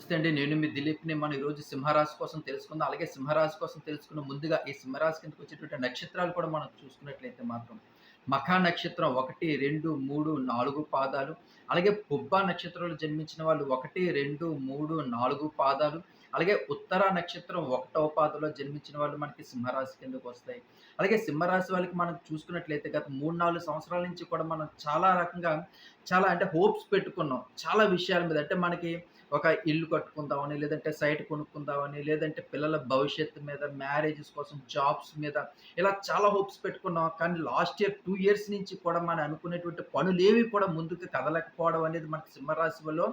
నమస్తే అండి. నేను మీ దిలీప్ని మనం ఈరోజు సింహరాశి కోసం తెలుసుకుందాం. అలాగే సింహరాశి కోసం తెలుసుకున్న ముందుగా ఈ సింహరాశి కిందకి వచ్చేటువంటి నక్షత్రాలు కూడా మనం చూసుకున్నట్లయితే మాత్రం మఖా నక్షత్రం ఒకటి రెండు మూడు నాలుగు పాదాలు. అలాగే పుబ్బ నక్షత్రంలో జన్మించిన వాళ్ళు ఒకటి రెండు మూడు నాలుగు పాదాలు. అలాగే ఉత్తర నక్షత్రం ఒకటవ పాదలో జన్మించిన వాళ్ళు మనకి సింహరాశి కిందకు వస్తాయి. అలాగే సింహరాశి వాళ్ళకి మనం చూసుకున్నట్లయితే గత మూడు నాలుగు సంవత్సరాల నుంచి కూడా మనం చాలా రకంగా చాలా అంటే హోప్స్ పెట్టుకున్నాం. చాలా విషయాల మీద అంటే మనకి ఒక ఇల్లు కట్టుకుందామని లేదంటే సైట్ కొనుక్కుందామని లేదంటే పిల్లల భవిష్యత్తు మీద మ్యారేజెస్ కోసం జాబ్స్ మీద ఇలా చాలా హోప్స్ పెట్టుకున్నాం. కానీ లాస్ట్ ఇయర్ టూ ఇయర్స్ నుంచి కూడా మనం అనుకునేటువంటి పనులేవి కూడా ముందుకు కదలకపోవడం అనేది మనకి సింహరాశిలో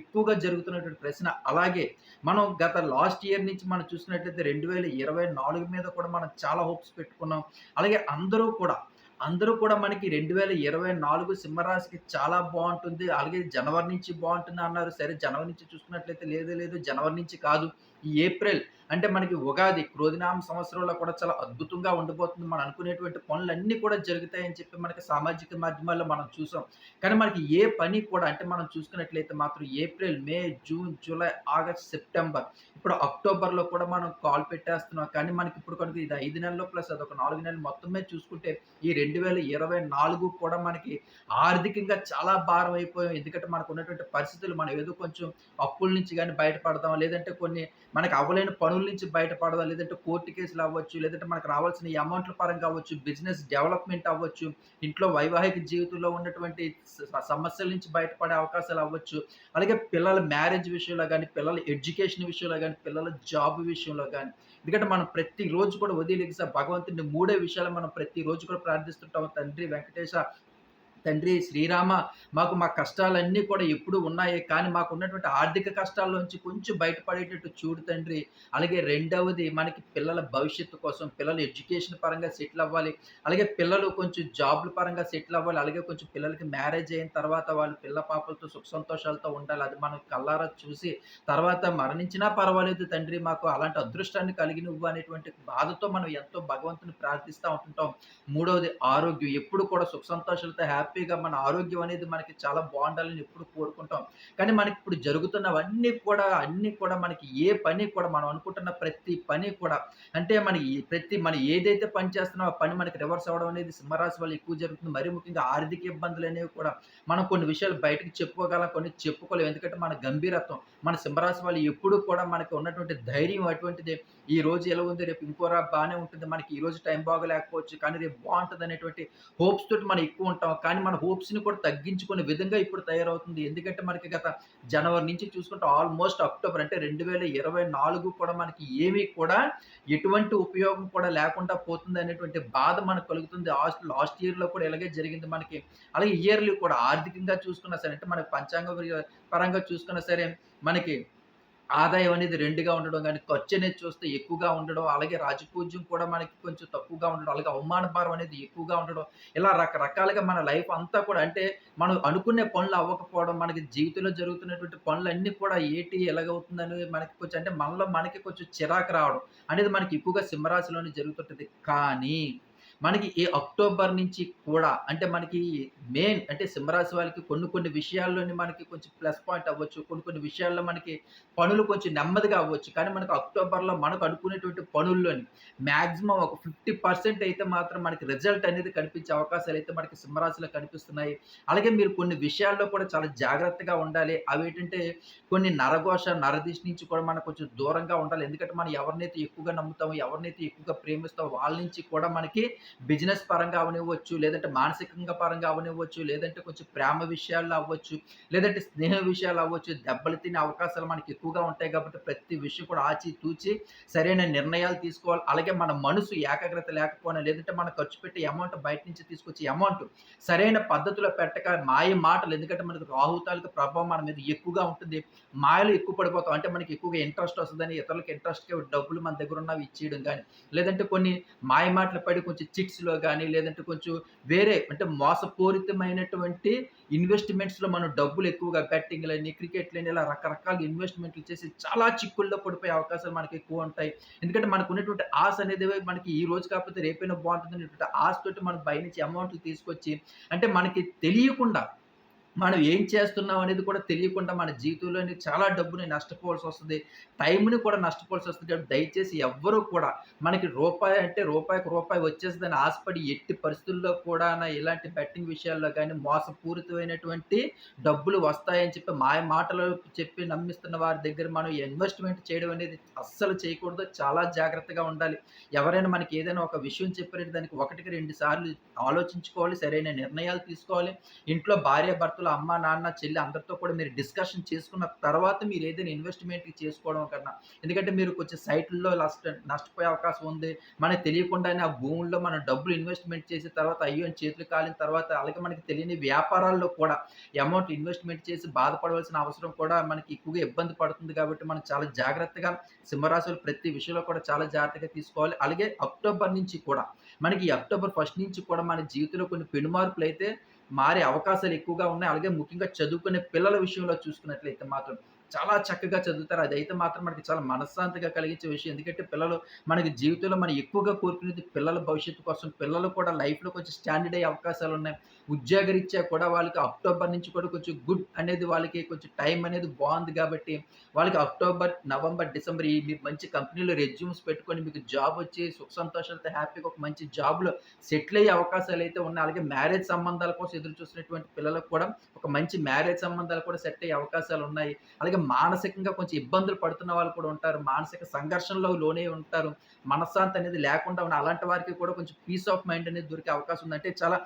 ఎక్కువగా జరుగుతున్నటువంటి ప్రశ్న. అలాగే మనం గత లాస్ట్ ఇయర్ నుంచి మనం చూసినట్లయితే రెండు వేల ఇరవై నాలుగు మీద కూడా మనం చాలా హోప్స్ పెట్టుకున్నాం. అలాగే అందరూ కూడా అందరూ కూడా మనకి రెండు వేల ఇరవై నాలుగు సింహరాశికి చాలా బాగుంటుంది. అలాగే జనవరి నుంచి బాగుంటుంది అన్నారు. సరే జనవరి నుంచి చూసుకున్నట్లయితే లేదు లేదు జనవరి నుంచి కాదు. ఈ ఏప్రిల్ అంటే మనకి ఉగాది క్రోధినామ సంవత్సరంలో కూడా చాలా అద్భుతంగా ఉండబోతుంది మనం అనుకునేటువంటి పనులన్నీ కూడా జరుగుతాయని చెప్పి మనకి సామాజిక మాధ్యమాల్లో మనం చూసాం. కానీ మనకి ఏ పని కూడా అంటే మనం చూసుకున్నట్లయితే మాత్రం April May June July August September ఇప్పుడు అక్టోబర్లో కూడా మనం కాల్ పెట్టేస్తున్నాం. కానీ మనకి ఇప్పుడు కనుక ఇది ఐదు నెలలు ప్లస్ అదొక నాలుగు నెలలు మొత్తమే చూసుకుంటే ఈ రెండు వేల ఇరవై నాలుగు కూడా మనకి ఆర్థికంగా చాలా భారం అయిపోయాం. ఎందుకంటే మనకు ఉన్నటువంటి పరిస్థితులు మనం ఏదో కొంచెం అప్పుల నుంచి కానీ బయటపడదాం. లేదంటే కొన్ని మనకి అవ్వలేని పనుల నుంచి బయటపడదా. లేదంటే కోర్టు కేసులు అవ్వచ్చు లేదంటే మనకు రావాల్సిన అమౌంట్ల పరంగా అవ్వచ్చు బిజినెస్ డెవలప్మెంట్ అవ్వచ్చు ఇంట్లో వైవాహిక జీవితంలో ఉన్నటువంటి సమస్యల నుంచి బయటపడే అవకాశాలు అవ్వచ్చు. అలాగే పిల్లల మ్యారేజ్ విషయంలో కానీ పిల్లల ఎడ్యుకేషన్ విషయంలో కానీ పిల్లల జాబ్ విషయంలో కానీ ఎందుకంటే మనం ప్రతి రోజు కూడా వదిలేసా భగవంతుని మూడే విషయాలు మనం ప్రతి రోజు కూడా ప్రార్థిస్తుంటాం. తండ్రి వెంకటేశ తండ్రి శ్రీరామ మాకు మా కష్టాలన్నీ కూడా ఎప్పుడు ఉన్నాయి కానీ మాకు ఉన్నటువంటి ఆర్థిక కష్టాల్లోంచి కొంచెం బయటపడేటట్టు చూడు తండ్రి. అలాగే రెండవది మనకి పిల్లల భవిష్యత్తు కోసం పిల్లలు ఎడ్యుకేషన్ పరంగా సెటిల్ అవ్వాలి. అలాగే పిల్లలు కొంచెం జాబ్ల పరంగా సెటిల్ అవ్వాలి. అలాగే కొంచెం పిల్లలకి మ్యారేజ్ అయిన తర్వాత వాళ్ళు పిల్ల పాపలతో సుఖ సంతోషాలతో ఉండాలి. అది మనం కల్లారా చూసి తర్వాత మరణించినా పర్వాలేదు తండ్రి మాకు అలాంటి అదృష్టాన్ని కలిగి నువ్వు అనేటువంటి బాధతో మనం ఎంతో భగవంతుని ప్రార్థిస్తూ ఉంటుంటాం. మూడవది ఆరోగ్యం. ఎప్పుడు కూడా సుఖ సంతోషాలతో హ్యాపీ హ్యాపీగా మన ఆరోగ్యం అనేది మనకి చాలా బాగుండాలని ఎప్పుడు కోరుకుంటాం. కానీ మనకి ఇప్పుడు జరుగుతున్నవన్నీ కూడా అన్నీ కూడా మనకి ఏ పని కూడా మనం అనుకుంటున్న ప్రతి పని కూడా అంటే మన ప్రతి మనం ఏదైతే పని చేస్తున్నామో ఆ పని మనకి రివర్స్ అవ్వడం అనేది సింహరాశి వల్ల ఎక్కువ జరుగుతుంది. మరి ముఖ్యంగా ఆర్థిక ఇబ్బందులు అనేవి కూడా మనం కొన్ని విషయాలు బయటకు చెప్పుకోగలం కొన్ని చెప్పుకోలేము ఎందుకంటే మన గంభీరత్వం మన సింహరాశి వాళ్ళు ఎప్పుడు కూడా మనకి ఉన్నటువంటి ధైర్యం అటువంటిది ఈ రోజు ఎలా ఉంది రేపు ఇంకోరా బాగానే ఉంటుంది. మనకి ఈ రోజు టైం బాగలేకపోవచ్చు. కానీ రేపు బాగుంటుంది అనేటువంటి హోప్స్ తోటి మనం ఎక్కువ ఉంటాం. కానీ మన హోప్స్ని కూడా తగ్గించుకునే విధంగా ఇప్పుడు తయారవుతుంది. ఎందుకంటే మనకి గత జనవరి నుంచి చూసుకుంటే ఆల్మోస్ట్ అక్టోబర్ అంటే రెండు వేల ఇరవై నాలుగు కూడా మనకి ఏమీ కూడా ఎటువంటి ఉపయోగం కూడా లేకుండా పోతుంది అనేటువంటి బాధ మనకు కలుగుతుంది. లాస్ట్ లాస్ట్ ఇయర్లో కూడా ఇలాగే జరిగింది మనకి. అలాగే ఇయర్లీ కూడా ఆర్థికంగా చూసుకున్నా సరే అంటే మనకి పంచాంగ పరంగా చూసుకున్నా సరే మనకి ఆదాయం అనేది రెండుగా ఉండడం కానీ ఖర్చు అనేది చూస్తే ఎక్కువగా ఉండడం అలాగే రాజపూజ్యం కూడా మనకి కొంచెం తక్కువగా ఉండడం అలాగే అవమాన భారం అనేది ఎక్కువగా ఉండడం ఇలా రకరకాలుగా మన లైఫ్ అంతా కూడా అంటే మనం అనుకునే పనులు అవ్వకపోవడం మనకి జీవితంలో జరుగుతున్నటువంటి పనులన్నీ కూడా ఏటి ఎలాగవుతుందని మనకి కొంచెం అంటే మనలో మనకి కొంచెం చిరాకు రావడం అనేది మనకి ఎక్కువగా సింహరాశిలోనే జరుగుతుంటుంది. కానీ మనకి ఈ అక్టోబర్ నుంచి కూడా అంటే మనకి మెయిన్ అంటే సింహరాశి వాళ్ళకి కొన్ని కొన్ని విషయాల్లోని మనకి కొంచెం ప్లస్ పాయింట్ అవ్వచ్చు. కొన్ని కొన్ని విషయాల్లో మనకి పనులు కొంచెం నెమ్మదిగా అవ్వచ్చు. కానీ మనకు అక్టోబర్లో మనకు అనుకునేటువంటి పనుల్లోని మ్యాక్సిమం ఒక ఫిఫ్టీ పర్సెంట్ అయితే మాత్రం మనకి రిజల్ట్ అనేది కనిపించే అవకాశాలు అయితే మనకి సింహరాశిలో కనిపిస్తున్నాయి. అలాగే మీరు కొన్ని విషయాల్లో కూడా చాలా జాగ్రత్తగా ఉండాలి. అవి ఏంటంటే కొన్ని నరఘోష నరదిశ నుంచి కూడా మనకు కొంచెం దూరంగా ఉండాలి. ఎందుకంటే మనం ఎవరినైతే ఎక్కువగా నమ్ముతామో ఎవరినైతే ఎక్కువగా ప్రేమిస్తామో వాళ్ళ నుంచి కూడా మనకి బిజినెస్ పరంగా అవనివ్వచ్చు లేదంటే మానసికంగా పరంగా అవనివ్వచ్చు లేదంటే కొంచెం ప్రేమ విషయాల్లో అవ్వచ్చు లేదంటే స్నేహ విషయాలు అవ్వచ్చు దెబ్బలు తినే అవకాశాలు మనకి ఎక్కువగా ఉంటాయి కాబట్టి ప్రతి విషయం కూడా ఆచి తూచి సరైన నిర్ణయాలు తీసుకోవాలి. అలాగే మన మనసు ఏకాగ్రత లేకపోయినా లేదంటే మనం ఖర్చు పెట్టే అమౌంట్ బయట నుంచి తీసుకొచ్చే అమౌంట్ సరైన పద్ధతిలో పెట్టక మాయ మాటలు ఎందుకంటే మనకు రాహుతాలకు ప్రభావం మన మీద ఎక్కువగా ఉంటుంది. మాయలు ఎక్కువ పడిపోతాం. అంటే మనకి ఎక్కువగా ఇంట్రెస్ట్ వస్తుందని ఇతరులకు ఇంట్రెస్ట్గా డబ్బులు మన దగ్గర ఉన్నవి ఇచ్చేయడం కానీ లేదంటే కొన్ని మాయ మాటలు పడి కొంచెం చిట్స్లో కానీ లేదంటే కొంచెం వేరే అంటే మోసపూరితమైనటువంటి ఇన్వెస్ట్మెంట్స్లో మనం డబ్బులు ఎక్కువగా బెట్టింగ్లని క్రికెట్లని ఇలా రకరకాల ఇన్వెస్ట్మెంట్లు చేసి చాలా చిక్కుల్లో పడిపోయే అవకాశాలు మనకి ఎక్కువ ఉంటాయి. ఎందుకంటే మనకు ఉన్నటువంటి ఆశ అనేది మనకి ఈ రోజు కాకపోతే రేపైనా బాగుంటుంది అనేటువంటి ఆశతోటి మనం నుంచి అమౌంట్లు తీసుకొచ్చి అంటే మనకి తెలియకుండా మనం ఏం చేస్తున్నాం అనేది కూడా తెలియకుండా మన జీవితంలోని చాలా డబ్బుని నష్టపోవాల్సి వస్తుంది టైంని కూడా నష్టపోవాల్సి వస్తుంది కాబట్టి దయచేసి ఎవ్వరు కూడా మనకి రూపాయి అంటే రూపాయికి రూపాయి వచ్చేస్తుందని ఆశపడి ఎట్టి పరిస్థితుల్లో కూడా ఇలాంటి బెట్టింగ్ విషయాల్లో కానీ మోసపూరితమైనటువంటి డబ్బులు వస్తాయని చెప్పి మాయ మాటలు చెప్పి నమ్మిస్తున్న వారి దగ్గర మనం ఇన్వెస్ట్‌మెంట్ చేయడం అనేది అస్సలు చేయకూడదు. చాలా జాగ్రత్తగా ఉండాలి. ఎవరైనా మనకి ఏదైనా ఒక విషయం చెప్పారంటే దానికి ఒకటికి రెండు సార్లు ఆలోచించుకోవాలి. సరైన నిర్ణయాలు తీసుకోవాలి. ఇంట్లో భార్యాభర్తలు, అమ్మ, నాన్న, చెల్లి అందరితో కూడా మీరు డిస్కషన్ చేసుకున్న తర్వాత మీరు ఏదైనా ఇన్వెస్ట్మెంట్ చేసుకోవడం కన్నా. ఎందుకంటే మీరు కొంచెం సైట్లలో నష్ట నష్టపోయే అవకాశం ఉంది. మనకు తెలియకుండానే ఆ భూముల్లో మనం డబ్బులు ఇన్వెస్ట్‌మెంట్ చేసిన తర్వాత అయ్యో! చేతులు కాలిన తర్వాత అలాగే మనకి తెలియని వ్యాపారాల్లో కూడా అమౌంట్ ఇన్వెస్ట్‌మెంట్ చేసి బాధపడవలసిన అవసరం కూడా మనకి ఎక్కువగా ఇబ్బంది పడుతుంది కాబట్టి మనం చాలా జాగ్రత్తగా సింహరాశులు ప్రతి విషయంలో కూడా చాలా జాగ్రత్తగా తీసుకోవాలి. అలాగే అక్టోబర్ నుంచి కూడా మనకి అక్టోబర్ ఫస్ట్ నుంచి కూడా మన జీవితంలో కొన్ని పెనుమార్పులైతే మారే అవకాశాలు ఎక్కువగా ఉన్నాయి. అలాగే ముఖ్యంగా చదువుకునే పిల్లల విషయంలో చూసుకున్నట్లయితే మాత్రం చాలా చక్కగా చదువుతారు. అదైతే మాత్రం మనకి చాలా మనశ్శాంతిగా కలిగించే విషయం. ఎందుకంటే పిల్లలు మనకి జీవితంలో మనం ఎక్కువగా కోరుకునేది పిల్లల భవిష్యత్తు కోసం. పిల్లలు కూడా లైఫ్‌లో కొంచెం స్టాండర్డ్ అయ్యే అవకాశాలు ఉన్నాయి ఉద్యోగరీత్యా కూడా వాళ్ళకి అక్టోబర్ నుంచి కూడా కొంచెం గుడ్ అనేది వాళ్ళకి కొంచెం టైం అనేది బాగుంది కాబట్టి వాళ్ళకి అక్టోబర్, నవంబర్, డిసెంబర్ ఈ మీరు మంచి కంపెనీలో రెజ్యూమ్స్ పెట్టుకొని మీకు జాబ్ వచ్చి సుఖ సంతోషాలతో హ్యాపీగా ఒక మంచి జాబ్‌లో సెటిల్ అయ్యే అవకాశాలు అయితే ఉన్నాయి. అలాగే మ్యారేజ్ సంబంధాల కోసం ఎదురు చూసినటువంటి పిల్లలకు కూడా ఒక మంచి మ్యారేజ్ సంబంధాలు కూడా సెట్ అయ్యే అవకాశాలు ఉన్నాయి అలాగే మానసికంగా కొంచెం ఇబ్బందులు పడుతున్న వాళ్ళు కూడా ఉంటారు. మానసిక సంఘర్షణలో లోనే ఉంటారు. మనశ్శాంతి అనేది లేకుండా ఉన్న అలాంటి వారికి కూడా కొంచెం పీస్ ఆఫ్ మైండ్ అనేది దొరికే అవకాశం ఉంది. అంటే చాలా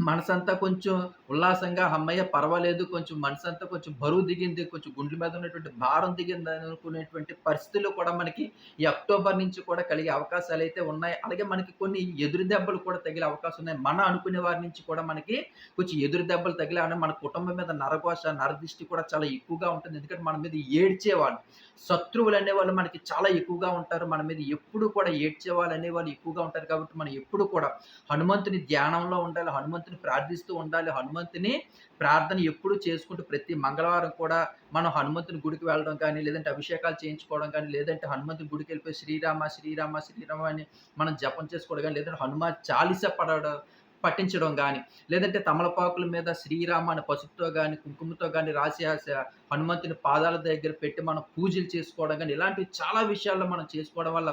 మనసంతా కొంచెం ఉల్లాసంగా హమ్మయ్య! పర్వాలేదు కొంచెం మనసంతా కొంచెం బరువు దిగింది. కొంచెం గుండెల మీద ఉన్నటువంటి భారం దిగిందనుకునేటువంటి పరిస్థితులు కూడా మనకి ఈ అక్టోబర్ నుంచి కూడా కలిగే అవకాశాలు అయితే ఉన్నాయి. అలాగే మనకి కొన్ని ఎదురు దెబ్బలు కూడా తగిలే అవకాశం ఉన్నాయి. మన అనుకునే వారి నుంచి కూడా మనకి కొంచెం ఎదురు దెబ్బలు తగిలే మన కుటుంబం మీద నరఘోష, నరదిష్టి కూడా చాలా ఎక్కువగా ఉంటుంది. ఎందుకంటే మన మీద ఏడ్చేవాళ్ళు, శత్రువులు అనేవాళ్ళు మనకి చాలా ఎక్కువగా ఉంటారు. మన మీద ఎప్పుడు కూడా ఏడ్చేవాళ్ళు అనేవాళ్ళు ఎక్కువగా ఉంటారు. కాబట్టి మనం ఎప్పుడు కూడా హనుమంతుని ధ్యానంలో ఉండాలి. హనుమంతుని ప్రార్థిస్తూ ఉండాలి. హనుమంతుని ప్రార్థన ఎప్పుడు చేసుకుంటూ ప్రతి మంగళవారం కూడా మనం హనుమంతుని గుడికి వెళ్ళడం కానీ, లేదంటే అభిషేకాలు చేయించుకోవడం కానీ, లేదంటే హనుమంతుని గుడికెళ్ళిపోయి శ్రీరామ, శ్రీరామ, శ్రీరామ అని మనం జపం చేసుకోవడం కానీ లేదంటే హనుమాన్ చాలిస పడడం పట్టించడం కానీ లేదంటే తమలపాకుల మీద శ్రీరామ అని పసుపుతో కానీ కుంకుమతో కానీ రాసి హనుమంతుని పాదాల దగ్గర పెట్టి మనం పూజలు చేసుకోవడం కానీ ఇలాంటివి చాలా విషయాల్లో మనం చేసుకోవడం వల్ల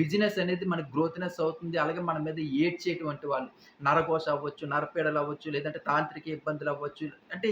బిజినెస్ అనేది మనకి గ్రోత్‌నెస్ అవుతుంది. అలాగే మన మీద ఏడ్చేటువంటి వాళ్ళు నరకోశ అవ్వచ్చు, నరపీడలు అవ్వచ్చు, లేదంటే తాంత్రిక ఇబ్బందులు అవ్వచ్చు. అంటే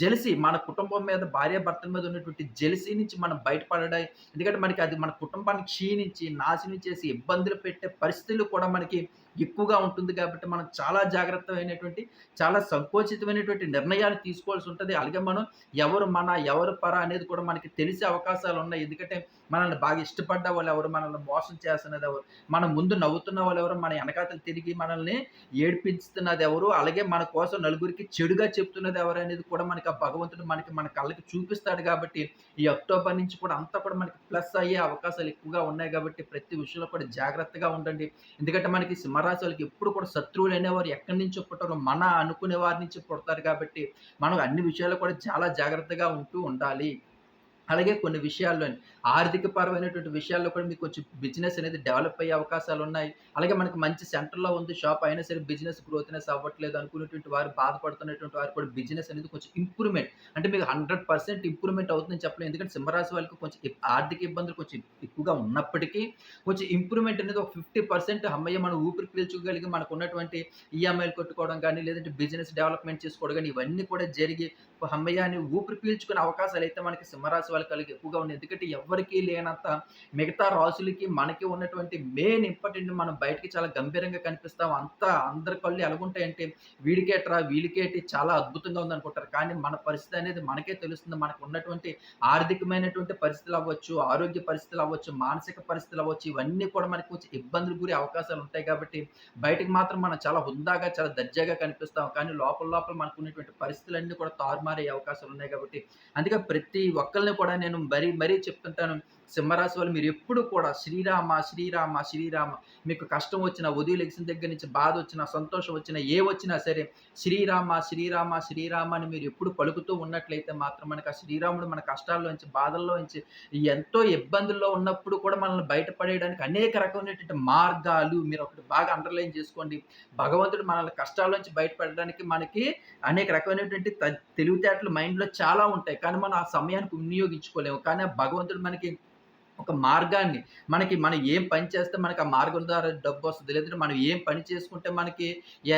జెలసీ మన కుటుంబం మీద భార్యాభర్తల మీద ఉన్నటువంటి జెలిసి నుంచి మనం బయటపడడం ఎందుకంటే మనకి అది మన కుటుంబాన్ని క్షీణించి, నాశనం చేసి, ఇబ్బందులు పెట్టే పరిస్థితులు కూడా మనకి ఎక్కువగా ఉంటుంది కాబట్టి మనం చాలా జాగ్రత్తమైనటువంటి, చాలా సంకోచితమైనటువంటి నిర్ణయాలు తీసుకోవాల్సి ఉంటుంది అలాగే మనం ఎవరు మన, ఎవరు పర అనేది కూడా మనకి తెలిసే అవకాశాలు ఉన్నాయి ఎందుకంటే మనల్ని బాగా ఇష్టపడ్డ వాళ్ళెవరు, మనల్ని మోసం చేస్తున్నది ఎవరు మన ముందు నవ్వుతున్న వాళ్ళు ఎవరు మన వెనకాతలు తిరిగి మనల్ని ఏడిపిస్తున్నదెవరు, అలాగే మన కోసం నలుగురికి చెడుగా చెప్తున్నదెవరు అనేది కూడా మనకి ఆ భగవంతుడు మనకి మన కళ్ళకి చూపిస్తాడు కాబట్టి ఈ అక్టోబర్ నుంచి కూడా అంతా కూడా మనకి ప్లస్ అయ్యే అవకాశాలు ఎక్కువగా ఉన్నాయి కాబట్టి ప్రతి విషయంలో కూడా జాగ్రత్తగా ఉండండి. ఎందుకంటే మనకి సింహరాశి వాళ్ళకి ఎప్పుడు కూడా శత్రువులు అనేవారు ఎక్కడి నుంచి పుట్టారో. మన అనుకునే వారి నుంచి పుడతారు కాబట్టి మనం అన్ని విషయాలు కూడా చాలా జాగ్రత్తగా ఉంటూ ఉండాలి. అలాగే కొన్ని విషయాల్లోని ఆర్థికపరమైనటువంటి విషయాల్లో కూడా మీకు కొంచెం బిజినెస్ అనేది డెవలప్ అయ్యే అవకాశాలు ఉన్నాయి అలాగే మనకి మంచి సెంటర్‌లో ఉంది షాప్ అయినా సరే బిజినెస్ గ్రోత్‌నెస్ అవ్వట్లేదు అనుకునేటువంటి వారు బాధపడుతున్నటువంటి వారు కూడా బిజినెస్ అనేది కొంచెం ఇంప్రూవ్‌మెంట్ అంటే మీకు 100% ఇంప్రూవ్‌మెంట్ అవుతుందని చెప్పలేదు ఎందుకంటే సింహరాశి వాళ్ళకి కొంచెం ఆర్థిక ఇబ్బందులు కొంచెం ఎక్కువగా ఉన్నప్పటికీ కొంచెం ఇంప్రూవ్‌మెంట్ అనేది ఒక ఫిఫ్టీ పర్సెంట్ అమ్మయ్య మనం ఊపిరి పీల్చుకోగలిగి మనకు ఉన్నటువంటి ఈఎంఐలు కట్టుకోవడం కానీ లేదంటే బిజినెస్ డెవలప్‌మెంట్ చేసుకోవడం కానీ ఇవన్నీ కూడా జరిగి హమ్మయ్య! అని ఊపిరి పీల్చుకునే అయితే మనకి సింహరాశి వాళ్ళకి కలిగి ఎక్కువగా ఉన్నాయి. ఎందుకంటే ఎవ్వరికీ లేనంత మిగతా రాసులకి మనకి ఉన్నటువంటి మెయిన్ ఇంపార్టెంట్ మనం బయటికి చాలా గంభీరంగా కనిపిస్తాం. అంతా అందరి కళ్ళు ఎలాగుంటాయంటే వీడికేట్రా, వీడికేటి చాలా అద్భుతంగా ఉందనుకుంటారు. కానీ మన పరిస్థితి అనేది మనకే తెలుస్తుంది. మనకు ఉన్నటువంటి ఆర్థికమైనటువంటి పరిస్థితులు అవ్వచ్చు, ఆరోగ్య పరిస్థితులు అవ్వచ్చు, మానసిక పరిస్థితులు అవ్వచ్చు, ఇవన్నీ కూడా మనకు ఇబ్బందులు గురే అవకాశాలు ఉంటాయి కాబట్టి బయటకు మాత్రం మనం చాలా హుందాగా, చాలా దర్జాగా కనిపిస్తాం. కానీ లోపల లోపల మనకు ఉన్నటువంటి పరిస్థితులన్నీ కూడా తారుమారయ్యే అవకాశాలు ఉన్నాయి కాబట్టి అందుకే ప్రతి ఒక్కరిని కూడా నేను మరీ మరీ చెప్తుంటాను. సింహరాశి వాళ్ళు మీరు ఎప్పుడు కూడా శ్రీరామ శ్రీరామ శ్రీరామ మీకు కష్టం వచ్చిన ఉదయం లెగిసిన దగ్గర నుంచి బాధ వచ్చినా సంతోషం వచ్చినా ఏ వచ్చినా సరే శ్రీరామ శ్రీరామ శ్రీరామ అని మీరు ఎప్పుడు పలుకుతూ ఉన్నట్లయితే మాత్రం మనకు ఆ శ్రీరాముడు మన కష్టాల్లోంచి బాధల్లోంచి ఎంతో ఇబ్బందుల్లో ఉన్నప్పుడు కూడా మనల్ని బయటపడేయడానికి అనేక రకమైనటువంటి మార్గాలు మీరు ఒకటి బాగా అండర్లైన్ చేసుకోండి. భగవంతుడు మనల్ని కష్టాల్లోంచి బయటపడడానికి మనకి అనేక రకమైనటువంటి తెలివితేటలు మైండ్లో చాలా ఉంటాయి. కానీ మనం ఆ సమయానికి వినియోగించుకోలేము. కానీ ఆ భగవంతుడు మనకి ఒక మార్గాన్ని. మనకి మనం ఏం పని చేస్తే మనకి ఆ మార్గం ద్వారా డబ్బు వస్తుంది. లేదంటే మనం ఏం పని చేసుకుంటే మనకి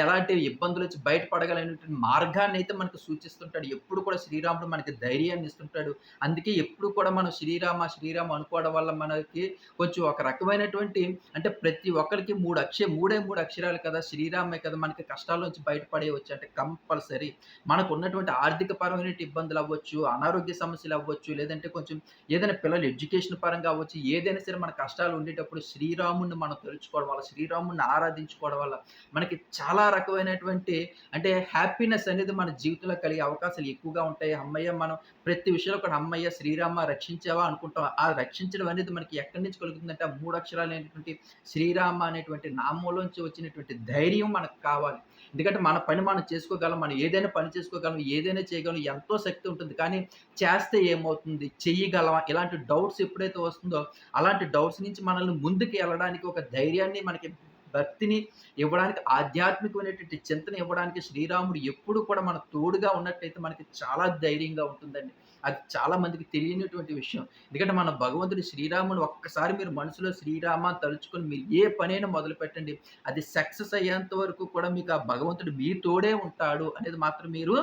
ఎలాంటి ఇబ్బందులు వచ్చి బయటపడగలనేటువంటి మార్గాన్ని అయితే మనకు సూచిస్తుంటాడు. ఎప్పుడు కూడా శ్రీరాముడు మనకి ధైర్యాన్ని ఇస్తుంటాడు. అందుకే ఎప్పుడు కూడా మనం శ్రీరామ శ్రీరామ అనుకోవడం వల్ల మనకి కొంచెం ఒక రకమైనటువంటి అంటే ప్రతి ఒక్కరికి మూడు అక్షర మూడే మూడు అక్షరాలు కదా శ్రీరామే కదా మనకి కష్టాల నుంచి బయటపడేయవచ్చు. అంటే కంపల్సరీ మనకు ఉన్నటువంటి ఆర్థిక పరమైన ఇబ్బందులు అవ్వచ్చు అనారోగ్య సమస్యలు అవ్వచ్చు లేదంటే కొంచెం ఏదైనా పిల్లలు ఎడ్యుకేషన్ పరంగా కావచ్చు ఏదైనా సరే మన కష్టాలు ఉండేటప్పుడు శ్రీరాముడిని మనం తెలుసుకోవడం వల్ల శ్రీరాముడిని ఆరాధించుకోవడం వల్ల మనకి చాలా రకమైనటువంటి అంటే హ్యాపీనెస్ అనేది మన జీవితంలో కలిగే అవకాశాలు ఎక్కువగా ఉంటాయి. అమ్మయ్య మనం ప్రతి విషయంలో కూడా అమ్మయ్య శ్రీరామ రక్షించావా అనుకుంటాం. ఆ రక్షించడం అనేది మనకి ఎక్కడి నుంచి కలుగుతుందంటే ఆ మూడు అక్షరాలు అనేటువంటి శ్రీరామ అనేటువంటి నామంలోంచి వచ్చినటువంటి ధైర్యం మనకు కావాలి. ఎందుకంటే మన పని మనం చేసుకోగలం మనం ఏదైనా పని చేసుకోగలం ఏదైనా చేయగలం ఎంతో శక్తి ఉంటుంది. కానీ చేస్తే ఏమవుతుంది? చెయ్యగలమా? ఇలాంటి డౌట్స్ ఎప్పుడైతే వస్తుందో అలాంటి డౌట్స్ నుంచి మనల్ని ముందుకు వెళ్ళడానికి ఒక ధైర్యాన్ని మనకి భక్తిని ఇవ్వడానికి ఆధ్యాత్మికమైనటువంటి చింతన ఇవ్వడానికి శ్రీరాముడు ఎప్పుడు కూడా మన తోడుగా ఉన్నట్టయితే మనకి చాలా ధైర్యంగా ఉంటుందండి. అది చాలా మందికి తెలియనటువంటి విషయం. ఎందుకంటే మన భగవంతుడు శ్రీరాముడు ఒక్కసారి మీరు మనసులో శ్రీరామ తలుచుకొని మీరు ఏ పనైనా మొదలు పెట్టండి. అది సక్సెస్ అయ్యేంత వరకు కూడా మీకు ఆ భగవంతుడు మీ తోడే ఉంటాడు అనేది మాత్రం మీరు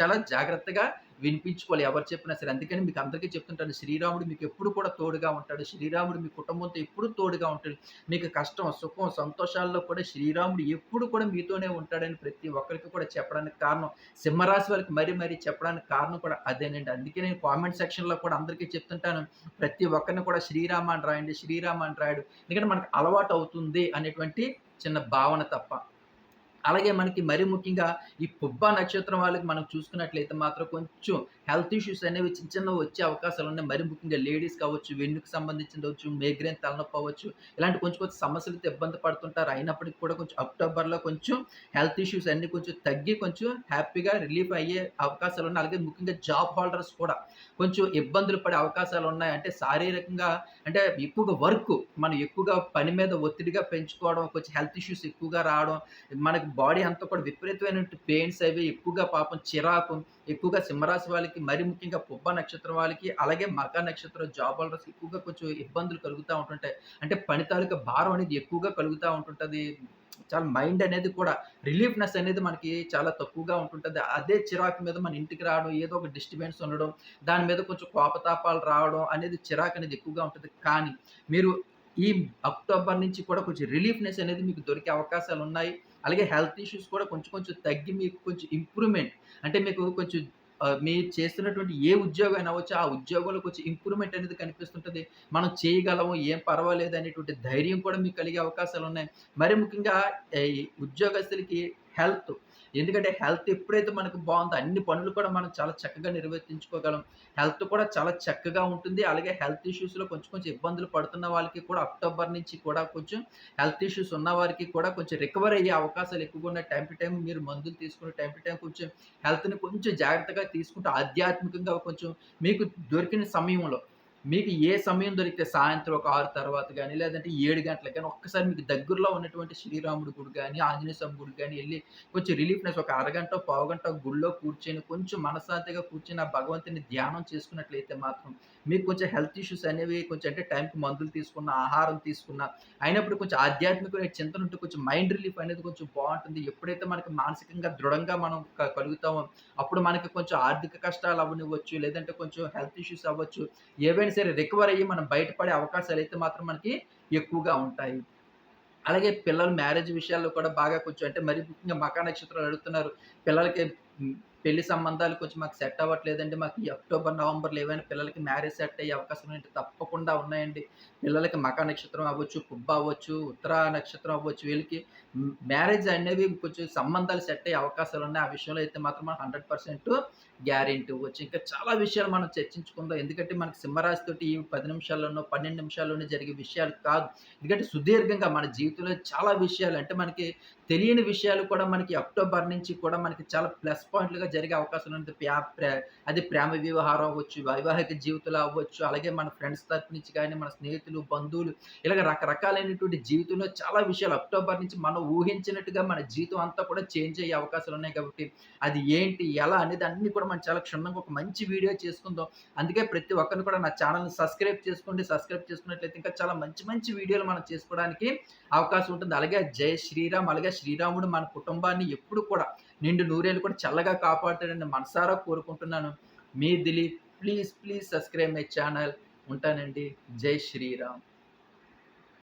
చాలా జాగ్రత్తగా వినిపించుకోవాలి. ఎవరు చెప్పినా సరే. అందుకని మీకు అందరికీ చెప్తుంటాను. శ్రీరాముడు మీకు ఎప్పుడు కూడా తోడుగా ఉంటాడు. శ్రీరాముడు మీ కుటుంబంతో ఎప్పుడు తోడుగా ఉంటాడు. మీకు కష్టం సుఖం సంతోషాల్లో కూడా శ్రీరాముడు ఎప్పుడు కూడా మీతోనే ఉంటాడని ప్రతి ఒక్కరికి కూడా చెప్పడానికి కారణం. సింహరాశి వారికి మరీ మరీ చెప్పడానికి కారణం కూడా అదేనండి. అందుకే నేను కామెంట్ సెక్షన్లో కూడా అందరికీ చెప్తుంటాను. ప్రతి ఒక్కరిని కూడా శ్రీరామ అని రాయండి శ్రీరామ అని రాయడు. ఎందుకంటే మనకు అలవాటు అవుతుంది అనేటువంటి చిన్న భావన తప్ప. అలాగే మనకి మరీ ముఖ్యంగా ఈ పుబ్బ నక్షత్రం వాళ్ళకి మనం చూసుకున్నట్లయితే మాత్రం కొంచెం హెల్త్ ఇష్యూస్ అనేవి చిన్న చిన్నవి వచ్చే అవకాశాలు ఉన్నాయి. మరి ముఖ్యంగా లేడీస్ కావచ్చు వెన్నుకు సంబంధించిన అవచ్చు మేగ్రేన్ తలనొప్పి అవ్వచ్చు ఇలాంటి కొంచెం కొంచెం సమస్యలతో ఇబ్బంది పడుతుంటారు. అయినప్పటికీ కూడా కొంచెం అక్టోబర్లో కొంచెం హెల్త్ ఇష్యూస్ అన్నీ కొంచెం తగ్గి కొంచెం హ్యాపీగా రిలీఫ్ అయ్యే అవకాశాలు ఉన్నాయి. అలాగే ముఖ్యంగా జాబ్ హోల్డర్స్ కూడా కొంచెం ఇబ్బందులు పడే అవకాశాలు ఉన్నాయి. అంటే శారీరకంగా అంటే ఎక్కువగా వర్క్ మనం ఎక్కువగా పని మీద ఒత్తిడిగా పెంచుకోవడం కొంచెం హెల్త్ ఇష్యూస్ ఎక్కువగా రావడం మనకి బాడీ అంతా కూడా విపరీతమైన పెయిన్స్ అవి ఎక్కువగా పాపం చిరాకు ఎక్కువగా సింహరాశి వాళ్ళకి మరి ముఖ్యంగా పుబ్బ నక్షత్రం వాళ్ళకి అలాగే మక నక్షత్రం జాబ్ హోల్డర్స్ ఎక్కువగా కొంచెం ఇబ్బందులు కలుగుతూ ఉంటుంటాయి. అంటే పని తాలూకా భారం అనేది ఎక్కువగా కలుగుతూ ఉంటుంటుంది. చాలా మైండ్ అనేది కూడా రిలీఫ్నెస్ అనేది మనకి చాలా తక్కువగా ఉంటుంటుంది. అదే చిరాకు మీద మన ఇంటికి రావడం ఏదో ఒక డిస్టర్బెన్స్ ఉండడం దాని మీద కొంచెం కోపతాపాలు రావడం అనేది చిరాకు అనేది ఎక్కువగా ఉంటుంది. కానీ మీరు ఈ అక్టోబర్ నుంచి కూడా కొంచెం రిలీఫ్నెస్ అనేది మీకు దొరికే అవకాశాలు ఉన్నాయి. అలాగే హెల్త్ ఇష్యూస్ కూడా కొంచెం కొంచెం తగ్గి మీకు కొంచెం ఇంప్రూవ్మెంట్ అంటే మీకు కొంచెం మీరు చేస్తున్నటువంటి ఏ ఉద్యోగం అయినా వచ్చి ఆ ఉద్యోగంలో కొంచెం ఇంప్రూవ్మెంట్ అనేది కనిపిస్తుంటుంది. మనం చేయగలము ఏం పర్వాలేదు అనేటువంటి ధైర్యం కూడా మీకు కలిగే అవకాశాలు ఉన్నాయి మరి ముఖ్యంగా ఈ ఉద్యోగస్తులకి హెల్త్ ఎందుకంటే హెల్త్ ఎప్పుడైతే మనకు బాగుందో అన్ని పనులు కూడా మనం చాలా చక్కగా నిర్వర్తించుకోగలం. హెల్త్ కూడా చాలా చక్కగా ఉంటుంది. అలాగే హెల్త్ ఇష్యూస్లో కొంచెం కొంచెం ఇబ్బందులు పడుతున్న వాళ్ళకి కూడా అక్టోబర్ నుంచి కూడా కొంచెం హెల్త్ ఇష్యూస్ ఉన్న వారికి కూడా కొంచెం రికవర్ అయ్యే అవకాశాలు ఎక్కువగా ఉన్నాయి. టైం టు టైం మీరు మందులు తీసుకుని టైం టు టైం కొంచెం హెల్త్ని కొంచెం జాగ్రత్తగా తీసుకుంటూ ఆధ్యాత్మికంగా కొంచెం మీకు దొరికిన సమయంలో మీకు ఏ సమయం దొరికితే సాయంత్రం ఒక ఆరు తర్వాత కానీ లేదంటే ఏడు గంటలకు కానీ ఒక్కసారి మీకు దగ్గరలో ఉన్నటువంటి శ్రీరాముడి గుడి కానీ ఆంజనేయ స్వామి గుడి కానీ వెళ్ళి కొంచెం రిలీఫ్నెస్ ఒక అరగంట పావుగంట గుళ్ళో కూర్చొని కొంచెం మనశ్శాంతిగా కూర్చొని ఆ భగవంతుని ధ్యానం చేసుకున్నట్లయితే మాత్రం మీకు కొంచెం హెల్త్ ఇష్యూస్ అనేవి కొంచెం అంటే టైంకి మందులు తీసుకున్న ఆహారం తీసుకున్న అయినప్పుడు కొంచెం ఆధ్యాత్మికమైన చింతన ఉంటే కొంచెం మైండ్ రిలీఫ్ అనేది కొంచెం బాగుంటుంది. ఎప్పుడైతే మనకి మానసికంగా దృఢంగా మనం కలుగుతామో అప్పుడు మనకి కొంచెం ఆర్థిక కష్టాలు అవ్వనివ్వచ్చు లేదంటే కొంచెం హెల్త్ ఇష్యూస్ అవ్వచ్చు. ఏవైనా సరే రికవర్ అయ్యి మనం బయటపడే అవకాశాలు అయితే మాత్రం మనకి ఎక్కువగా ఉంటాయి. అలాగే పిల్లల మ్యారేజ్ విషయాల్లో కూడా బాగా కొంచెం అంటే మరి ముఖ్యంగా మకా నక్షత్రాలు అడుగుతున్నారు. పిల్లలకి పెళ్ళి సంబంధాలు కొంచెం మాకు సెట్ అవ్వట్లేదండి. మాకు ఈ అక్టోబర్, నవంబర్‌లో ఏవైనా పిల్లలకి మ్యారేజ్ సెట్ అయ్యే అవకాశం ఏంటి తప్పకుండా ఉన్నాయండి. పిల్లలకి మక నక్షత్రం అవ్వచ్చు, పుబ్బ అవ్వచ్చు, ఉత్తర నక్షత్రం అవ్వచ్చు. వీళ్ళకి మ్యారేజ్ అనేవి కొంచెం సంబంధాలు సెట్ అయ్యే అవకాశాలు ఉన్నాయి ఆ విషయంలో అయితే మాత్రం మనం హండ్రెడ్ పర్సెంట్ గ్యారెంటీ ఇవ్వచ్చు. ఇంకా చాలా విషయాలు మనం చర్చించుకుందాం. ఎందుకంటే మనకి సింహరాశి తోటి ఈ పది నిమిషాల్లోనో, 12 నిమిషాల్లోనే జరిగే విషయాలు కాదు. ఎందుకంటే సుదీర్ఘంగా మన జీవితంలో చాలా విషయాలు అంటే మనకి తెలియని విషయాలు కూడా మనకి అక్టోబర్ నుంచి కూడా మనకి చాలా ప్లస్ పాయింట్‌లుగా జరిగే అవకాశం ఉంది అది ప్రేమ వ్యవహారం అవ్వచ్చు, వైవాహిక జీవితంలో అవ్వచ్చు, అలాగే మన ఫ్రెండ్స్ తరపు నుంచి కానీ, మన స్నేహితులు, బంధువులు ఇలాగ రకరకాలైనటువంటి జీవితంలో చాలా విషయాలు అక్టోబర్ నుంచి మనం ఊహించినట్టుగా మన జీవితం అంతా కూడా చేంజ్ అయ్యే అవకాశాలు ఉన్నాయి కాబట్టి, అది ఏంటి, ఎలా అనేది అన్నీ కూడా మనం చాలా క్షుణ్ణంగా ఒక మంచి వీడియో చేసుకుందాం. అందుకే ప్రతి ఒక్కరిని కూడా నా ఛానల్ని సబ్స్క్రైబ్ చేసుకోండి. సబ్స్క్రైబ్ చేసుకున్నట్లయితే ఇంకా చాలా మంచి మంచి వీడియోలు మనం చేసుకోవడానికి అవకాశం ఉంటుంది. అలాగే జై శ్రీరామ్. అలాగే శ్రీరాముడు మన కుటుంబాన్ని ఎప్పుడు కూడా నిండు నూరేళ్ళు కూడా చల్లగా కాపాడుతాడని మనసారా కోరుకుంటున్నాను. మీ Dilip. Please, please subscribe my channel. ఉంటానండి. జై శ్రీరామ్.